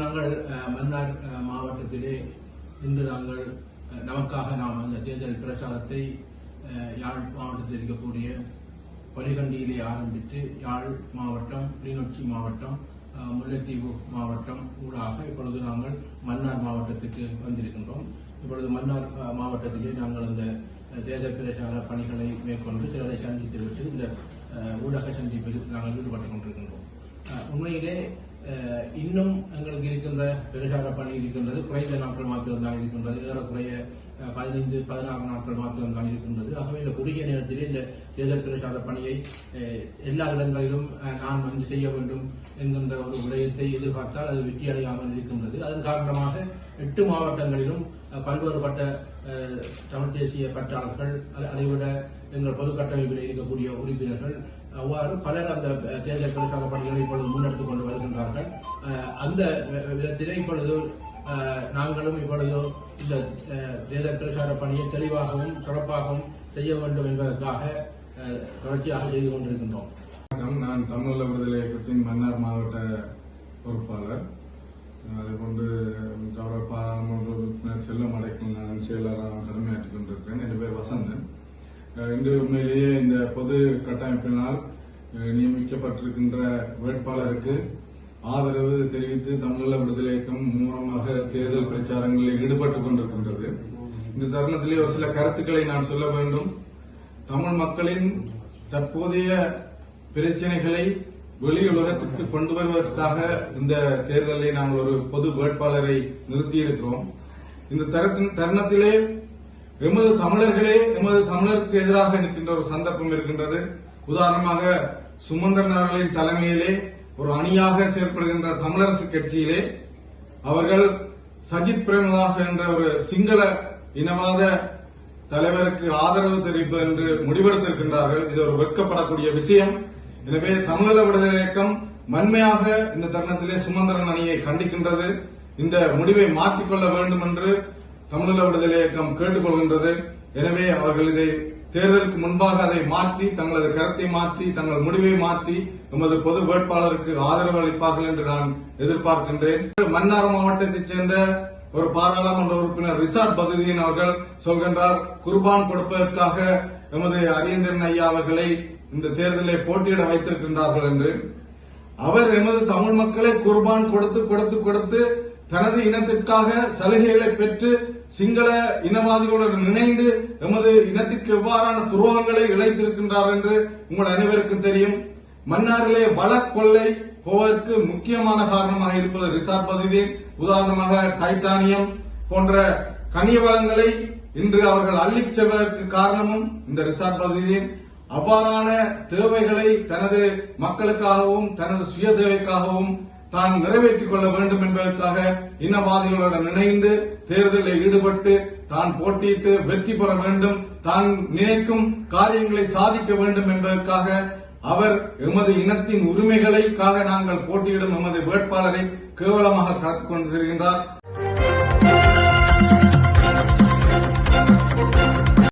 நாங்கள் மன்னார் மாவட்டத்திலே இன்று நாங்கள் நமக்காக நாம் அந்த தேர்தல் பிரச்சாரத்தை யாழ் மாவட்டத்தில் இருக்கக்கூடிய பனிகண்டியிலே ஆரம்பித்து யாழ் மாவட்டம் கிளிநொச்சி மாவட்டம் முல்லைத்தீவு மாவட்டம் ஊடாக இப்பொழுது நாங்கள் மன்னார் மாவட்டத்துக்கு வந்திருக்கின்றோம். இப்பொழுது மன்னார் மாவட்டத்திலே நாங்கள் அந்த தேர்தல் பிரச்சார பணிகளை மேற்கொண்டு சிலரை சந்தித்துவிட்டு இந்த ஊடக சந்திப்பில் நாங்கள் ஈடுபட்டுக் கொண்டிருக்கின்றோம். உண்மையிலே இன்னும் எங்களுக்கு இருக்கின்ற பெருகார பணி இருக்கின்றது குறைந்த நாட்கள் மாத்திரம்தான் இருக்கின்றது. ஏறக்குறைய பதினைந்து பதினாறு நாட்கள் மாத்திரம்தான் இருக்கின்றது. ஆகவே இந்த குறுகிய நேரத்திலே இந்த தேர்தல் பிரச்சார பணியை எல்லா இடங்களிலும் நான் வந்து செய்ய வேண்டும் என்கின்ற ஒரு விடயத்தை எதிர்பார்த்தால் அது வெற்றி அடையாமல் இருக்கின்றது. அதன் காரணமாக எட்டு மாவட்டங்களிலும் பல்வேறுபட்ட தமிழ் தேசிய பற்றாளர்கள் அதை- அதைவிட எங்கள் பொது கட்டமைப்பில் இருக்கக்கூடிய உறுப்பினர்கள் அவ்வாறு பலர் அந்த தேர்தலுக்கான பணிகளை இப்பொழுது முன்னெடுத்துக் கொண்டு வருகின்றார்கள். அந்த விதத்திலே இப்பொழுது நாங்களும் இப்பொழுது இந்த தேர்தல் பிரச்சார பணியை தெளிவாகவும் சிறப்பாகவும் செய்ய வேண்டும் என்பதற்காக தொடர்ச்சியாக செய்து கொண்டிருக்கின்றோம். வணக்கம். நான் தமிழக விடுதலை இயக்கத்தின் மன்னார் மாவட்ட பொறுப்பாளர். அதை கொண்டு கௌரவ செயலாளராக கடமையாற்றிக் கொண்டிருக்கிறேன் என் பேர் வசந்தன். இன்று உண்மையிலேயே இந்த பொது கட்டமைப்பினால் நியமிக்கப்பட்டிருக்கின்ற வேட்பாளருக்கு ஆதரவு தெரிவித்து தமிழீழ விடுதலை இயக்கம் மூலமாக தேர்தல் பிரச்சாரங்களில் ஈடுபட்டுக் கொண்டிருக்கின்றது. இந்த தருணத்திலே ஒரு சில கருத்துக்களை நான் சொல்ல வேண்டும். தமிழ் மக்களின் தற்போதைய பிரச்சனைகளை வெளி உலகத்திற்கு கொண்டு வருவதற்காக இந்த தேர்தலை நாங்கள் ஒரு பொது வேட்பாளரை நிறுத்தியிருக்கிறோம். இந்த தருணத்திலே எமது தமிழர்களே எமது தமிழருக்கு எதிராக நிற்கின்ற ஒரு சந்தர்ப்பம் இருக்கின்றது. உதாரணமாக சுமந்திரன் அவர்களின் தலைமையிலே ஒரு அணியாக செயற்படுகின்ற தமிழரசு கட்சியிலே அவர்கள் சஜித் பிரேமதாஸ் என்ற ஒரு சிங்கள இனவாத தலைவருக்கு ஆதரவு தெரிவிப்பது என்று முடிவெடுத்திருக்கின்றார்கள். இது ஒரு வெட்கப்படக்கூடிய விஷயம். எனவே தமிழக விடுதலை இயக்கம் வன்மையாக இந்த தருணத்திலே சுமந்திரன் அணியை கண்டிக்கின்றது. இந்த முடிவை மாற்றிக்கொள்ள வேண்டும் என்று தமிழக விடுதலை இயக்கம் கேட்டுக்கொள்கின்றது. எனவே அவர்கள் இதை தேர்தலுக்கு முன்பாக அதை மாற்றி தங்களது கருத்தை மாற்றி தங்கள் முடிவை மாற்றி எமது பொது வேட்பாளருக்கு ஆதரவு அளிப்பார்கள் என்று நான் எதிர்பார்க்கின்றேன். மன்னார் மாவட்டத்தைச் சேர்ந்த ஒரு பாராளுமன்ற உறுப்பினர் ரிசார்ட் பகுதியின் அவர்கள் சொல்கின்றார் குர்பான் கொடுப்பதற்காக எமது அரியந்தன் ஐயா அவர்களை இந்த தேர்தலை போட்டியிட வைத்திருக்கின்றார்கள் என்று. அவர் எமது தமிழ் மக்களை குர்பான் கொடுத்து கொடுத்து கொடுத்து தனது இனத்திற்காக சலுகைகளை பெற்று சிங்கள இனவாதிகளுடன் இணைந்து எமது இனத்திற்கு எவ்வாறான துரோகங்களை இழைத்திருக்கின்றார் என்று உங்கள் அனைவருக்கும் தெரியும். மன்னாரிலே வளக்கொள்ளை போவதற்கு முக்கியமான காரணமாக இருப்பது ரிசார்ட் பகுதி உதாரணமாக டைட்டானியம் போன்ற கனிய வளங்களை இன்று அவர்கள் அள்ளிச் செல்வதற்கு காரணமும் இந்த ரிசார்ட் பகுதியில் அவ்வாறான தேவைகளை தனது மக்களுக்காகவும் தனது சுய தேவைக்காகவும் தான் நிறைவேற்றிக் கொள்ள வேண்டும் என்பதற்காக இனவாதிகளுடன் இணைந்து தேர்தலில் ஈடுபட்டு தான் போட்டியிட்டு வெற்றி பெற வேண்டும் தான் நினைக்கும் காரியங்களை சாதிக்க வேண்டும் என்பதற்காக அவர் எமது இனத்தின் உரிமைகளுக்காக நாங்கள் போட்டியிடும் எமது வேட்பாளரை கேவலமாக கடத்திக் கொண்டிருக்கின்றார்.